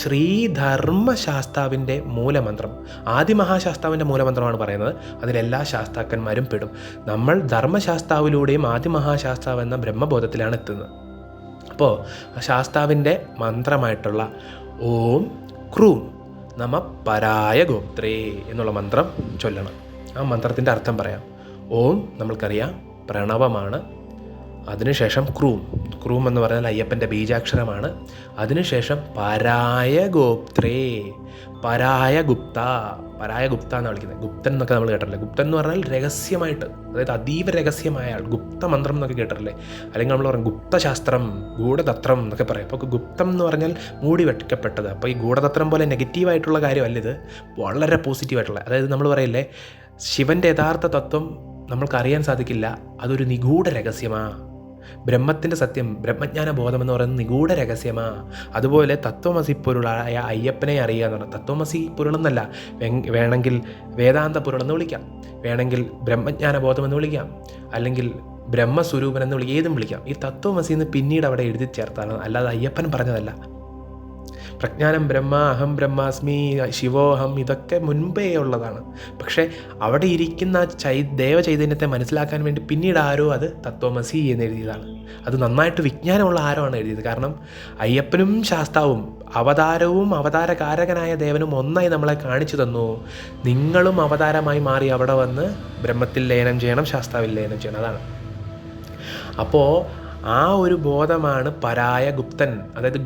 ശ്രീധർമ്മശാസ്താവിന്റെ മൂലമന്ത്രം. ആദിമഹാശാസ്താവിന്റെ മൂലമന്ത്രമാണ് പറയുന്നത്. അതിലെല്ലാ ശാസ്താക്കന്മാരും പെടും. നമ്മൾ ധർമ്മശാസ്താവിലൂടെയും ആദിമഹാശാസ്താവ് എന്ന ബ്രഹ്മബോധത്തിലാണ് എത്തുന്നത്. അപ്പോൾ ശാസ്താവിന്റെ മന്ത്രമായിട്ടുള്ള ഓം ക്രൂം നമ പരായ ഗോത്രേ എന്നുള്ള മന്ത്രം ചൊല്ലണം. ആ മന്ത്രത്തിന്റെ അർത്ഥം പറയാം. ഓം നമ്മൾക്കറിയാം പ്രണവമാണ് അതിനുശേഷം ക്രൂം. ക്രൂം എന്ന് പറഞ്ഞാൽ അയ്യപ്പന്റെ ബീജാക്ഷരമാണ്. അതിനുശേഷം പരായ ഗോപ്ത്രേ പരായ ഗുപ്ത പരായ ഗുപ്ത എന്ന് വിളിക്കുന്നത്. ഗുപ്തൻ എന്നൊക്കെ നമ്മൾ കേട്ടിട്ടില്ലേ? ഗുപ്തൻ എന്ന് പറഞ്ഞാൽ രഹസ്യമായിട്ട്. അതായത് അതീവ രഹസ്യമായ ആൾ. ഗുപ്ത മന്ത്രം എന്നൊക്കെ കേട്ടിട്ടില്ലേ? അല്ലെങ്കിൽ നമ്മൾ പറയും ഗുപ്തശാസ്ത്രം ഗൂഢതത്രം എന്നൊക്കെ പറയും. അപ്പോൾ ഗുപ്തം എന്ന് പറഞ്ഞാൽ മൂടി വെക്കപ്പെട്ടത് അപ്പോൾ ഈ ഗൂഢതത്രം പോലെ നെഗറ്റീവായിട്ടുള്ള കാര്യമല്ല ഇത്. വളരെ പോസിറ്റീവായിട്ടുള്ള അതായത് നമ്മൾ പറയില്ലേ ശിവന്റെ യഥാർത്ഥ തത്വം നമ്മൾക്ക് അറിയാൻ സാധിക്കില്ല. അതൊരു നിഗൂഢ രഹസ്യമാണ് ബ്രഹ്മത്തിന്റെ സത്യം ബ്രഹ്മജ്ഞാന ബോധം എന്ന് പറയുന്നത് നിഗൂഢ രഹസ്യമാ. അതുപോലെ തത്വമസി പൊരുളായ അയ്യപ്പനെ അറിയുക എന്ന് പറഞ്ഞാൽ തത്വമസി പൊരുളെന്നല്ല വേണമെങ്കിൽ വേദാന്ത പൊരുളെന്ന് വിളിക്കാം. വേണമെങ്കിൽ ബ്രഹ്മജ്ഞാന ബോധം എന്ന് വിളിക്കാം. അല്ലെങ്കിൽ ബ്രഹ്മസ്വരൂപൻ എന്ന് വിളി ഏതും വിളിക്കാം. ഈ തത്വമസിന്ന് പിന്നീട് അവിടെ എഴുതി ചേർത്താണ് അല്ലാതെ അയ്യപ്പൻ പറഞ്ഞതല്ല. പ്രജ്ഞാനം ബ്രഹ്മ അഹം ബ്രഹ്മാസ്മി ശിവോഹം ഇതൊക്കെ മുൻപേ ഉള്ളതാണ്. പക്ഷേ അവിടെ ഇരിക്കുന്ന ചൈ ദേവചൈതന്യത്തെ മനസ്സിലാക്കാൻ വേണ്ടി പിന്നീട് ആരോ അത് തത്വമസി എന്ന് എഴുതിയതാണ്. അത് നന്നായിട്ട് വിജ്ഞാനമുള്ള ആരോ ആണ് എഴുതിയത്? കാരണം അയ്യപ്പനും ശാസ്താവും അവതാരവും അവതാരകാരകനായ ദേവനും ഒന്നായി നമ്മളെ കാണിച്ചു തന്നു. നിങ്ങളും അവതാരമായി മാറി അവിടെ വന്ന് ബ്രഹ്മത്തിൽ ലയനം ചെയ്യണം ശാസ്താവിൽ ലയനം ചെയ്യണം. അതാണ്. അപ്പോൾ ആ ഒരു ബോധമാണ് പരായ ഗുപ്തൻ. അതായത്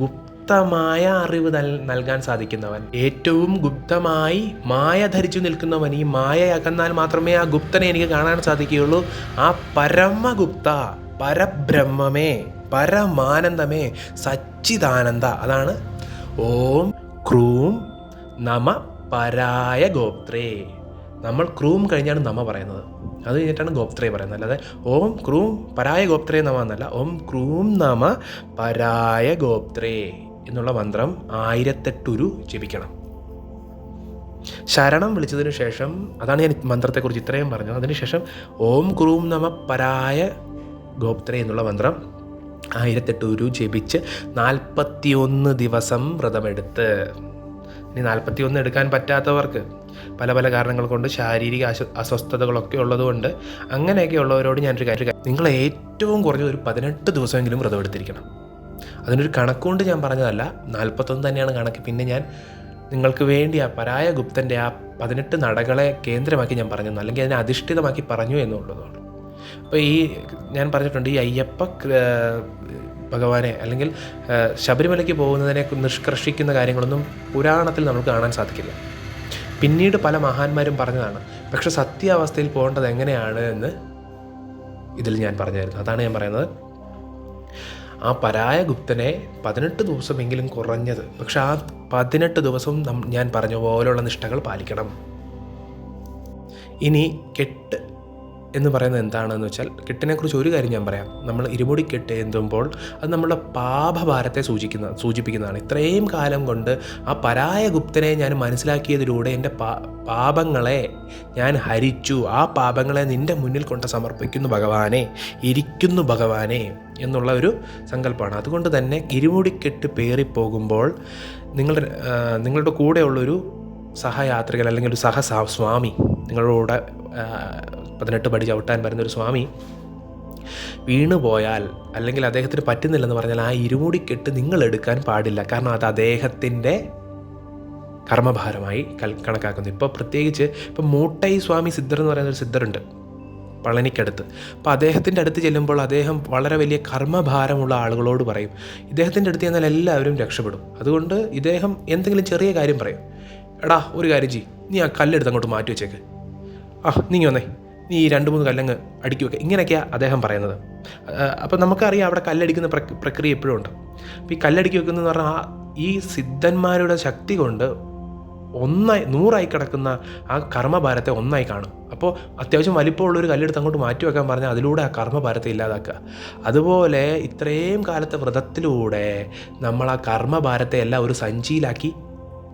ഗുപ്തമായ അറിവ് നൽ നൽകാൻ സാധിക്കുന്നവൻ. ഏറ്റവും ഗുപ്തമായി മായ ധരിച്ചു നിൽക്കുന്നവൻ ഈ മായ അകന്നാൽ മാത്രമേ ആ ഗുപ്തനെ എനിക്ക് കാണാൻ സാധിക്കുകയുള്ളൂ. ആ പരമഗുപ്ത പരബ്രഹ്മമേ പരമാനന്ദമേ സച്ചിദാനന്ദ. അതാണ് ഓം ക്രൂം നമ പരായ ഗോപ്ത്രേ. നമ്മൾ ക്രൂം കഴിഞ്ഞാണ് നമ പറയുന്നത്. അത് കഴിഞ്ഞിട്ടാണ് ഗോപ്ത്രേ പറയുന്നത്. അല്ലാതെ ഓം ക്രൂം പരായ ഗോപ്ത്രേ നമ എന്നല്ല. ഓം ക്രൂം നമ പരായ ഗോപ്ത്രേ. എന്നുള്ള മന്ത്രം ആയിരത്തെട്ടുരു ജപിക്കണം. ശരണം വിളിച്ചതിന് ശേഷം അതാണ് ഞാൻ മന്ത്രത്തെക്കുറിച്ച് ഇത്രയും പറഞ്ഞത്. അതിനുശേഷം ഓം ക്രൂം നമ പരായ ഗോപ്ത്രേ എന്നുള്ള മന്ത്രം ആയിരത്തെട്ട് ഉരു ജപിച്ച് നാൽപ്പത്തിയൊന്ന് ദിവസം വ്രതമെടുത്ത്. ഇനി നാൽപ്പത്തിയൊന്ന് എടുക്കാൻ പറ്റാത്തവർക്ക് പല പല കാരണങ്ങൾ കൊണ്ട് ശാരീരിക അസ്വസ്ഥതകളൊക്കെ ഉള്ളതുകൊണ്ട് അങ്ങനെയൊക്കെ ഉള്ളവരോട് ഞാനൊരു കാര്യം നിങ്ങൾ ഏറ്റവും കുറഞ്ഞത് ഒരു പതിനെട്ട് ദിവസമെങ്കിലും വ്രതം എടുത്തിരിക്കണം അതിനൊരു കണക്കുകൊണ്ട് ഞാൻ പറഞ്ഞതല്ല നാൽപ്പത്തൊന്ന് തന്നെയാണ് കണക്ക്. പിന്നെ ഞാൻ നിങ്ങൾക്ക് വേണ്ടി ആ പരായ ഗുപ്തന്റെ ആ പതിനെട്ട് നടകളെ കേന്ദ്രമാക്കി ഞാൻ പറഞ്ഞു അല്ലെങ്കിൽ അതിനെ അധിഷ്ഠിതമാക്കി പറഞ്ഞു എന്നുള്ളതാണ്. അപ്പോൾ ഈ ഞാൻ പറഞ്ഞിട്ടുണ്ട് ഈ അയ്യപ്പ ഭഗവാനെ അല്ലെങ്കിൽ ശബരിമലയ്ക്ക് പോകുന്നതിനെ നിഷ്കർഷിക്കുന്ന കാര്യങ്ങളൊന്നും പുരാണത്തിൽ നമുക്ക് കാണാൻ സാധിക്കില്ല. പിന്നീട് പല മഹാന്മാരും പറഞ്ഞതാണ് പക്ഷെ സത്യാവസ്ഥയിൽ പോകേണ്ടത് എങ്ങനെയാണ്? എന്ന് ഇതിൽ ഞാൻ പറഞ്ഞായിരുന്നു. അതാണ് ഞാൻ പറയുന്നത്. ആ പരായ ഗുപ്തനെ പതിനെട്ട് ദിവസമെങ്കിലും കുറഞ്ഞത്. പക്ഷെ ആ പതിനെട്ട് ദിവസവും ഞാൻ പറഞ്ഞ പോലെയുള്ള നിഷ്ഠകൾ പാലിക്കണം. ഇനി കെട്ട് എന്ന് പറയുന്നത് എന്താണെന്ന് വെച്ചാൽ കെട്ടിനെക്കുറിച്ച് ഒരു കാര്യം ഞാൻ പറയാം. നമ്മൾ ഇരുമുടി കെട്ട് എന്തുമ്പോൾ അത് നമ്മുടെ പാപഭാരത്തെ സൂചിക്കുന്ന സൂചിപ്പിക്കുന്നതാണ്. ഇത്രയും കാലം കൊണ്ട് ആ പരായ ഗുപ്തനെ ഞാൻ മനസ്സിലാക്കിയതിലൂടെ എന്റെ പാ പാപങ്ങളെ ഞാൻ ഹരിച്ചു. ആ പാപങ്ങളെ നിന്റെ മുന്നിൽ കൊണ്ട് സമർപ്പിക്കുന്നു ഭഗവാനെ ഇരിക്കുന്നു ഭഗവാനെ എന്നുള്ള ഒരു സങ്കല്പമാണ്. അതുകൊണ്ട് തന്നെ ഇരുമുടിക്കെട്ട് പേറിപ്പോകുമ്പോൾ നിങ്ങളുടെ നിങ്ങളുടെ കൂടെയുള്ളൊരു സഹയാത്രികൻ അല്ലെങ്കിൽ ഒരു സഹ സ്വാമി നിങ്ങളുടെ പതിനെട്ട് പടി ചവിട്ടാൻ വരുന്ന ഒരു സ്വാമി വീണു പോയാൽ അല്ലെങ്കിൽ അദ്ദേഹത്തിന് പറ്റുന്നില്ലെന്ന് പറഞ്ഞാൽ ആ ഇരുമുടിക്കെട്ട് നിങ്ങൾ എടുക്കാൻ പാടില്ല. കാരണം അത് അദ്ദേഹത്തിന്റെ കർമ്മഭാരമായി കണക്കാക്കുന്നു. ഇപ്പോൾ പ്രത്യേകിച്ച് ഇപ്പോൾ മൂട്ടൈ സ്വാമി സിദ്ധർ എന്ന് പറയുന്ന ഒരു സിദ്ധറുണ്ട് പളനിക്കടുത്ത്. അപ്പോൾ അദ്ദേഹത്തിന്റെ അടുത്ത് ചെല്ലുമ്പോൾ അദ്ദേഹം വളരെ വലിയ കർമ്മഭാരമുള്ള ആളുകളോട് പറയും. ഇദ്ദേഹത്തിന്റെ അടുത്ത് ചെന്നാൽ എല്ലാവരും രക്ഷപ്പെടും. അതുകൊണ്ട് ഇദ്ദേഹം എന്തെങ്കിലും ചെറിയ കാര്യം പറയും. എടാ ഒരു കാര്യം ചെയ്യ്. നീ ആ കല്ലെടുത്ത് അങ്ങോട്ട് മാറ്റി വെച്ചേക്ക്. ആ നീ വന്നേ. നീ രണ്ട് മൂന്ന് കല്ലങ്ങ് അടുക്കി വെക്കുക. ഇങ്ങനെയൊക്കെയാണ് അദ്ദേഹം പറയുന്നത്. അപ്പോൾ നമുക്കറിയാം അവിടെ കല്ലടിക്കുന്ന പ്രക്- പ്രക്രിയ എപ്പോഴും ഉണ്ട്. അപ്പോൾ ഈ കല്ലടുക്കി വെക്കുന്നതെന്ന് പറഞ്ഞാൽ ആ ഈ സിദ്ധന്മാരുടെ ശക്തി കൊണ്ട് ഒന്നായി നൂറായി കിടക്കുന്ന ആ കർമ്മഭാരത്തെ ഒന്നായി കാണും. അപ്പോൾ അത്യാവശ്യം വലിപ്പമുള്ളൊരു കല്ലെടുത്ത് അങ്ങോട്ട് മാറ്റി വെക്കാൻ പറഞ്ഞാൽ അതിലൂടെ ആ കർമ്മഭാരത്തെ ഇല്ലാതാക്കുക. അതുപോലെ ഇത്രയും കാലത്തെ വ്രതത്തിലൂടെ നമ്മൾ ആ കർമ്മഭാരത്തെ എല്ലാം ഒരു സഞ്ചിയിലാക്കി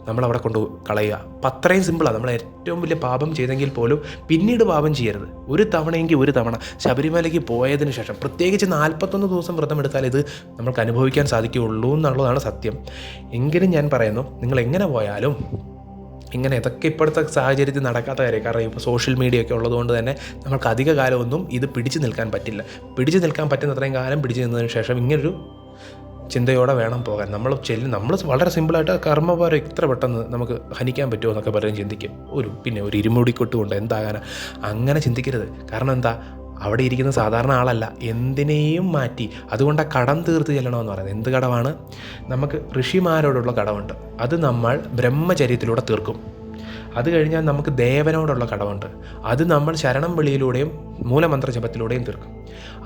നമ്മളവിടെ കൊണ്ട് കളയുക. അപ്പം അത്രയും സിമ്പിളാണ് നമ്മൾ ഏറ്റവും വലിയ പാപം ചെയ്തെങ്കിൽ പോലും പിന്നീട് പാപം ചെയ്യരുത്. ഒരു തവണയെങ്കിൽ ഒരു തവണ. ശബരിമലയ്ക്ക് പോയതിന് ശേഷം പ്രത്യേകിച്ച് നാൽപ്പത്തൊന്ന് ദിവസം വ്രതം എടുത്താൽ ഇത് നമുക്ക് അനുഭവിക്കാൻ സാധിക്കുകയുള്ളൂ എന്നുള്ളതാണ് സത്യം. എങ്കിലും ഞാൻ പറയുന്നു നിങ്ങൾ എങ്ങനെ പോയാലും ഇങ്ങനെ ഇതൊക്കെ ഇപ്പോഴത്തെ സാഹചര്യത്തിൽ നടക്കാത്ത കാര്യം. കാരണം ഇപ്പോൾ സോഷ്യൽ മീഡിയ ഒക്കെ ഉള്ളതുകൊണ്ട് തന്നെ നമുക്ക് അധിക കാലമൊന്നും ഇത് പിടിച്ചു നിൽക്കാൻ പറ്റില്ല. പിടിച്ചു നിൽക്കാൻ പറ്റുന്ന അത്രയും കാലം പിടിച്ചു നിന്നതിന് ശേഷം ഇങ്ങനൊരു ചിന്തയോടെ വേണം പോകാൻ. നമ്മൾ ചെല്ലും നമ്മൾ വളരെ സിമ്പിളായിട്ട് കർമ്മഭാരം ഇത്ര പെട്ടെന്ന് നമുക്ക് ഹനിക്കാൻ പറ്റുമോ എന്നൊക്കെ പറഞ്ഞ് ചിന്തിക്കും. ഒരു പിന്നെ ഒരു ഇരുമുടിക്കൊട്ട് കൊണ്ട് എന്താകാനാ? അങ്ങനെ ചിന്തിക്കരുത്. കാരണം എന്താ? അവിടെ ഇരിക്കുന്ന സാധാരണ ആളല്ല. എന്തിനേയും മാറ്റി. അതുകൊണ്ട് ആ കടം തീർത്ത് ചെല്ലണമെന്ന് പറയുന്നത്. എന്ത് കടമാണ്? നമുക്ക് ഋഷിമാരോടുള്ള കടമുണ്ട്. അത് നമ്മൾ ബ്രഹ്മചര്യത്തിലൂടെ തീർക്കും. അത് കഴിഞ്ഞാൽ നമുക്ക് ദേവനോടുള്ള കടമുണ്ട്. അത് നമ്മൾ ശരണം വിളിയിലൂടെയും മൂലമന്ത്ര ജപത്തിലൂടെയും തീർക്കും.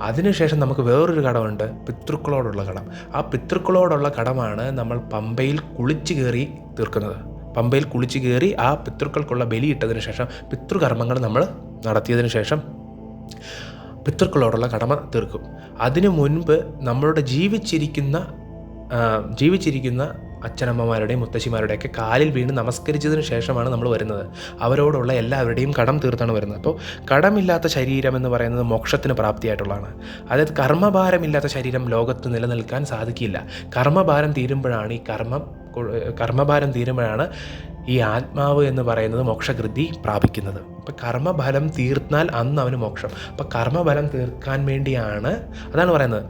അതിനുശേഷം നമുക്ക് വേറൊരു കടമുണ്ട് പിതൃക്കളോടുള്ള കടം. ആ പിതൃക്കളോടുള്ള കടമാണ് നമ്മൾ പമ്പയിൽ കുളിച്ച് കയറി തീർക്കുന്നത്. പമ്പയിൽ കുളിച്ച് കയറി ആ പിതൃക്കൾക്കുള്ള ബലിയിട്ടതിന് ശേഷം പിതൃകർമ്മങ്ങൾ നമ്മൾ നടത്തിയതിന് ശേഷം പിതൃക്കളോടുള്ള കടമ തീർക്കും. അതിനു മുൻപ് നമ്മളുടെ ജീവിച്ചിരിക്കുന്ന ജീവിച്ചിരിക്കുന്ന അച്ഛനമ്മമാരുടെയും മുത്തശ്ശിമാരുടെയൊക്കെ കാലിൽ വീണ് നമസ്കരിച്ചതിന് ശേഷമാണ് നമ്മൾ വരുന്നത്. അവരോടുള്ള എല്ലാവരുടെയും കടം തീർത്താണ് വരുന്നത്. അപ്പോൾ കടമില്ലാത്ത ശരീരം എന്ന് പറയുന്നത് മോക്ഷത്തിന് പ്രാപ്തിയായിട്ടുള്ളതാണ്. അതായത് കർമ്മഭാരമില്ലാത്ത ശരീരം ലോകത്ത് നിലനിൽക്കാൻ സാധിക്കില്ല. കർമ്മഭാരം തീരുമ്പോഴാണ് ഈ കർമ്മം കർമ്മഭാരം തീരുമ്പോഴാണ് ഈ ആത്മാവ് എന്ന് പറയുന്നത് മോക്ഷകൃതി പ്രാപിക്കുന്നത്. അപ്പം കർമ്മഫലം തീർന്നാൽ അന്ന് അവന് മോക്ഷം. അപ്പം കർമ്മഫലം തീർക്കാൻ വേണ്ടിയാണ് അതാണ് പറയുന്നത്.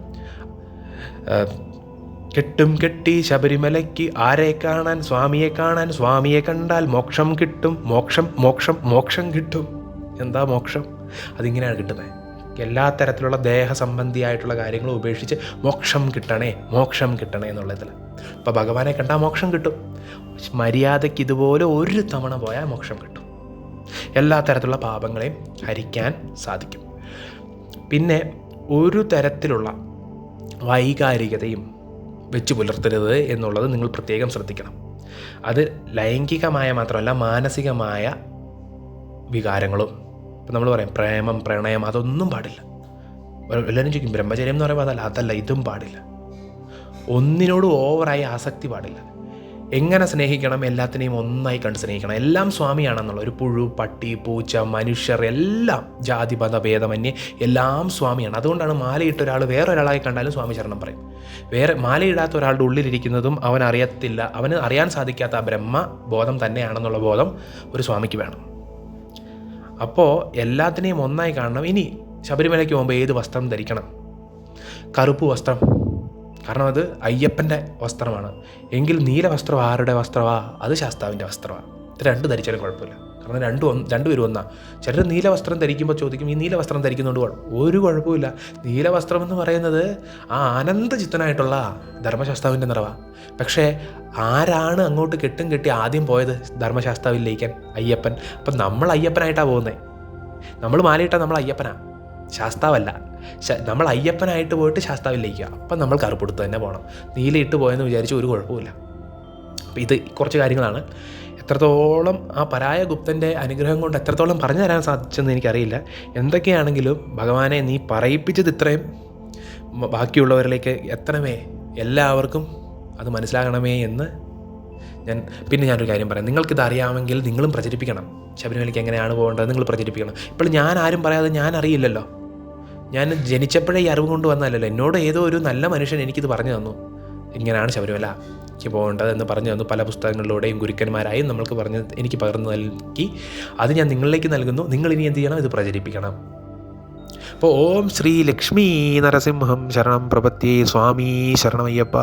കെട്ടും കെട്ടി ശബരിമലയ്ക്ക് ആരെ കാണാൻ? സ്വാമിയെ കാണാൻ? സ്വാമിയെ കണ്ടാൽ മോക്ഷം കിട്ടും. മോക്ഷം മോക്ഷം മോക്ഷം കിട്ടും. എന്താ മോക്ഷം? അതിങ്ങനെയാണ് കിട്ടുന്നത് എല്ലാ തരത്തിലുള്ള ദേഹ സംബന്ധിയായിട്ടുള്ള കാര്യങ്ങളും ഉപേക്ഷിച്ച് മോക്ഷം കിട്ടണേ മോക്ഷം കിട്ടണേ എന്നുള്ളതിൽ അപ്പോൾ ഭഗവാനെ കണ്ടാൽ മോക്ഷം കിട്ടും. മര്യാദയ്ക്ക് ഇതുപോലെ ഒരു തവണ പോയാൽ മോക്ഷം കിട്ടും. എല്ലാ തരത്തിലുള്ള പാപങ്ങളെയും ഹരിക്കാൻ സാധിക്കും. പിന്നെ ഒരു തരത്തിലുള്ള വൈകാരികതയും വെച്ച് പുലർത്തരുത് എന്നുള്ളത് നിങ്ങൾ പ്രത്യേകം ശ്രദ്ധിക്കണം. അത് ലൈംഗികമായ മാത്രമല്ല മാനസികമായ വികാരങ്ങളും. ഇപ്പം നമ്മൾ പറയും പ്രേമം പ്രണയം അതൊന്നും പാടില്ല. എല്ലാവരും ചോദിക്കും ബ്രഹ്മചര്യം എന്ന് പറയുമ്പോൾ അതല്ല അതല്ല ഇതും പാടില്ല. ഒന്നിനോട് ഓവറായി ആസക്തി പാടില്ല. എങ്ങനെ സ്നേഹിക്കണം എല്ലാത്തിനെയും ഒന്നായി കണ്ട് സ്നേഹിക്കണം. എല്ലാം സ്വാമിയാണെന്നുള്ള ഒരു പുഴു പട്ടി പൂച്ച മനുഷ്യർ എല്ലാം ജാതി മത ഭേദമന്യേ എല്ലാം സ്വാമിയാണ്. അതുകൊണ്ടാണ് മാലയിട്ട ഒരാൾ വേറൊരാളായി കണ്ടാലും സ്വാമി ശരണം പറയും. വേറെ മാലയിടാത്ത ഒരാളുടെ ഉള്ളിലിരിക്കുന്നതും അവൻ അറിയത്തില്ല അവന് അറിയാൻ സാധിക്കാത്ത ആ ബ്രഹ്മ ബോധം തന്നെയാണെന്നുള്ള ബോധം ഒരു സ്വാമിക്ക് വേണം. അപ്പോൾ എല്ലാത്തിനെയും ഒന്നായി കാണണം. ഇനി ശബരിമലയ്ക്ക് പോകുമ്പോൾ ഏത് വസ്ത്രം ധരിക്കണം? കറുപ്പ് വസ്ത്രം കാരണം അത് അയ്യപ്പന്റെ വസ്ത്രമാണ്. എങ്കിൽ നീല വസ്ത്രം ആരുടെ വസ്ത്രമാ അത് ശാസ്താവിന്റെ വസ്ത്രമാണ് ഇത് രണ്ട് ധരിച്ചാലും കുഴപ്പമില്ല. കാരണം രണ്ടും ഒന്ന് രണ്ടുപേരും ഒന്നാ ചിലർ നീല വസ്ത്രം ധരിക്കുമ്പോൾ ചോദിക്കും ഈ നീല വസ്ത്രം ധരിക്കുന്നതുകൊണ്ട് ഒരു കുഴപ്പമില്ല. നീല വസ്ത്രം എന്ന് പറയുന്നത് ആ ആനന്ദചിത്തനായിട്ടുള്ള ധർമ്മശാസ്താവിന്റെ നിറവാണ് പക്ഷേ ആരാണ് അങ്ങോട്ട് കെട്ടും കെട്ടി ആദ്യം പോയത് ധർമ്മശാസ്താവിലേക്കാൻ അയ്യപ്പൻ. അപ്പം നമ്മൾ അയ്യപ്പനായിട്ടാണ് പോകുന്നത് നമ്മൾ മാലയിട്ടാൽ നമ്മൾ അയ്യപ്പനാ. ശാസ്താവല്ല. നമ്മൾ അയ്യപ്പനായിട്ട് പോയിട്ട് ശാസ്താവിലേക്ക് അപ്പം നമ്മൾ കറുപ്പെടുത്ത് തന്നെ പോകണം നീലയിട്ട് പോയെന്ന് വിചാരിച്ച് ഒരു കുഴപ്പമില്ല അപ്പോൾ ഇത് കുറച്ച് കാര്യങ്ങളാണ്. എത്രത്തോളം ആ പരായ ഗുപ്തന്റെ അനുഗ്രഹം കൊണ്ട് എത്രത്തോളം പറഞ്ഞു തരാൻ സാധിച്ചെന്ന് എനിക്കറിയില്ല. എന്തൊക്കെയാണെങ്കിലും ഭഗവാനെ നീ പറയിപ്പിച്ചത് ഇത്രയും. ബാക്കിയുള്ളവരിലേക്ക് എത്തണമേ. എല്ലാവർക്കും അത് മനസ്സിലാകണമേ എന്ന് ഞാൻ പിന്നെ ഞാനൊരു കാര്യം പറയാം. നിങ്ങൾക്കിത് അറിയാമെങ്കിൽ നിങ്ങളും പ്രചരിപ്പിക്കണം. ശബരിമലയ്ക്ക് എങ്ങനെയാണ് പോകേണ്ടത്? നിങ്ങൾ പ്രചരിപ്പിക്കണം. ഇപ്പോൾ ഞാൻ ആരും പറയാതെ ഞാൻ അറിയില്ലല്ലോ. ഞാൻ ജനിച്ചപ്പോഴേ ഈ അറിവ് കൊണ്ട് വന്നാലല്ലോ എന്നോട് ഏതോ ഒരു നല്ല മനുഷ്യൻ എനിക്കിത് പറഞ്ഞു തന്നു. ഇങ്ങനെയാണ് ശബരിമല പോകേണ്ടത് എന്ന് പറഞ്ഞു തന്നു. പല പുസ്തകങ്ങളിലൂടെയും ഗുരുക്കന്മാരായും നമ്മൾക്ക് പറഞ്ഞ് എനിക്ക് പകർന്നു നൽകി. അത് ഞാൻ നിങ്ങളിലേക്ക് നൽകുന്നു. നിങ്ങൾ ഇനി എന്ത് ചെയ്യണം? ഇത് പ്രചരിപ്പിക്കണം. അപ്പോൾ ഓം ശ്രീ ലക്ഷ്മി നരസിംഹം ശരണം പ്രപത്തി സ്വാമി ശരണമയ്യപ്പ.